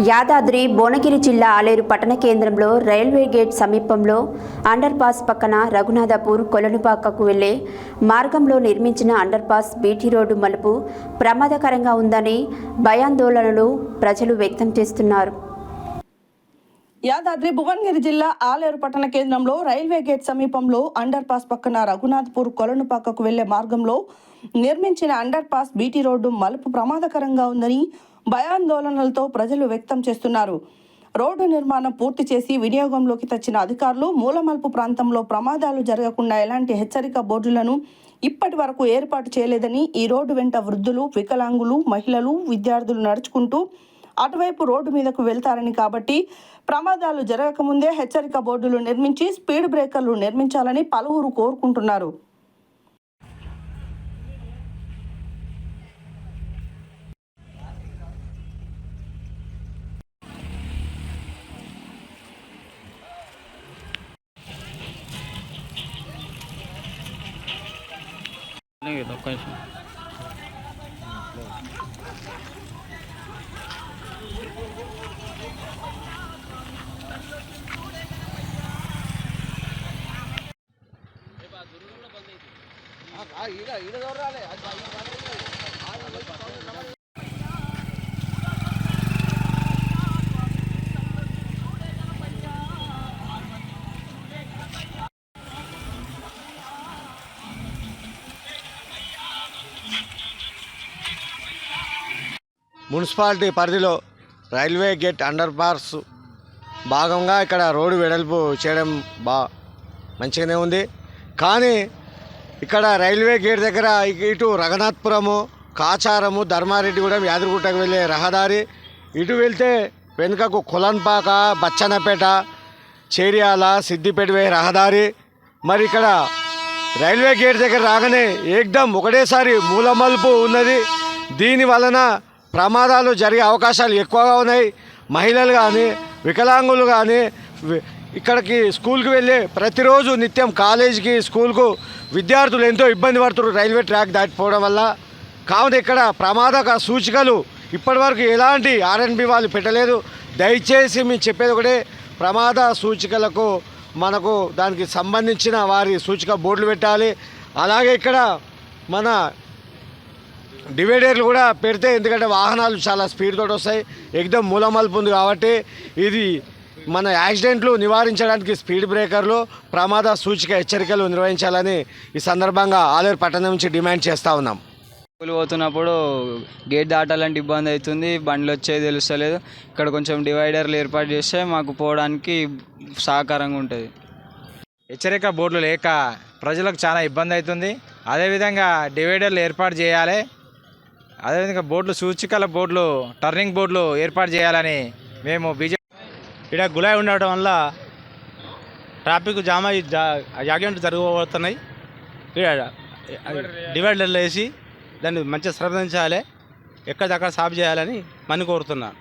యాదాద్రి భువనగిరి జిల్లా ఆలేరు పట్టణ కేంద్రంలో రైల్వే గేట్ సమీపంలో అండర్ పాస్ పక్కన రఘునాథపూర్ కొలనుపాకకు వెళ్ళే మార్గంలో నిర్మించిన అండర్ పాస్ బీటీ రోడ్డు మలుపు ప్రమాదకరంగా ఉందని భయాందోళనలు ప్రజలు వ్యక్తం చేస్తున్నారు. యాదాద్రి భువనగిరి జిల్లా ఆలేరు పట్టణ కేంద్రంలో రైల్వే గేట్ సమీపంలో అండర్ పాస్ పక్కన రఘునాథ్పూర్ కొలనుపాకకు వెళ్ళే మార్గంలో నిర్మించిన అండర్ పాస్ బీటీ రోడ్డు మలుపు ప్రమాదకరంగా ఉందని భయాందోళనలతో ప్రజలు వ్యక్తం చేస్తున్నారు. రోడ్డు నిర్మాణం పూర్తి చేసి వినియోగంలోకి తెచ్చిన అధికారులు మూలమలుపు ప్రాంతంలో ప్రమాదాలు జరగకుండా ఎలాంటి హెచ్చరిక బోర్డులను ఇప్పటి వరకు ఏర్పాటు చేయలేదని ఈ రోడ్డు వెంట వృద్ధులు వికలాంగులు మహిళలు విద్యార్థులు నడుచుకుంటూ అటువైపు రోడ్డు మీదకు వెళ్తారని కాబట్టి ప్రమాదాలు జరగకముందే హెచ్చరిక బోర్డులు నిర్మించి స్పీడ్ బ్రేకర్లు నిర్మించాలని పలువురు కోరుకుంటున్నారు. નહીં તો કઈ હા હીરા હીરા દોડ રાલે మున్సిపాలిటీ పరిధిలో రైల్వే గేట్ అండర్ పాస్ భాగంగా ఇక్కడ రోడ్డు వెడల్పు చేయడం బా మంచిగానే ఉంది. కానీ ఇక్కడ రైల్వే గేట్ దగ్గర ఇటు రఘునాథ్పురము కాచారము ధర్మారెడ్డిగూడెం యాదగిరిగుట్టకు వెళ్ళే రహదారి. ఇటు వెళ్తే వెనుకకు కులన్పాక బచ్చన్నపేట చేరియాల సిద్దిపేట రహదారి. మరి ఇక్కడ రైల్వే గేట్ దగ్గర రాగానే ఏకదం ఒకటేసారి మూలమలుపు ఉన్నది. దీని వలన ప్రమాదాలు జరిగే అవకాశాలు ఎక్కువగా ఉన్నాయి. మహిళలు కానీ వికలాంగులు కానీ ఇక్కడికి స్కూల్కి వెళ్ళి ప్రతిరోజు నిత్యం కాలేజీకి స్కూల్కు విద్యార్థులు ఎంతో ఇబ్బంది పడుతున్నారు రైల్వే ట్రాక్ దాటిపోవడం వల్ల. కావున ఇక్కడ ప్రమాదక సూచికలు ఇప్పటివరకు ఎలాంటి ఆర్ఎన్బి వాళ్ళు పెట్టలేదు. దయచేసి మేము చెప్పేది ఒకటే ప్రమాద సూచికలకు మనకు దానికి సంబంధించిన వారి సూచిక బోర్డులు పెట్టాలి. అలాగే ఇక్కడ మన డివైడర్లు కూడా పెడితే ఎందుకంటే వాహనాలు చాలా స్పీడ్ తోటి వస్తాయి. ఎగ్దం మూలమలుపు ఉంది కాబట్టి ఇది మన యాక్సిడెంట్లు నివారించడానికి స్పీడ్ బ్రేకర్లు ప్రమాద సూచిక హెచ్చరికలు నిర్వహించాలని ఈ సందర్భంగా ఆలేరు పట్టణం నుంచి డిమాండ్ చేస్తూ ఉన్నాం. స్కూల్ పోతున్నప్పుడు గేట్ దాటాలంటే ఇబ్బంది అవుతుంది. బండ్లు వచ్చేది తెలుస్తలేదు. ఇక్కడ కొంచెం డివైడర్లు ఏర్పాటు చేస్తే మాకు పోవడానికి సహకారంగా ఉంటుంది. హెచ్చరిక బోర్డులు లేక ప్రజలకు చాలా ఇబ్బంది అవుతుంది. అదేవిధంగా డివైడర్లు ఏర్పాటు చేయాలి. అదేవిధంగా బోర్డులు సూచికల బోర్డులు టర్నింగ్ బోర్డులు ఏర్పాటు చేయాలని మేము బీజేపీ ఇక్కడ గులాయి ఉండటం వల్ల ట్రాఫిక్ జామ్ అయ్యి యాక్సిడెంట్ జరగబోతున్నాయి. డివైడర్లు వేసి దాన్ని మంచిగా సంరక్షించాలి ఎక్కడిదక్కడ సాఫ్ చేయాలని మని కోరుతున్నాను.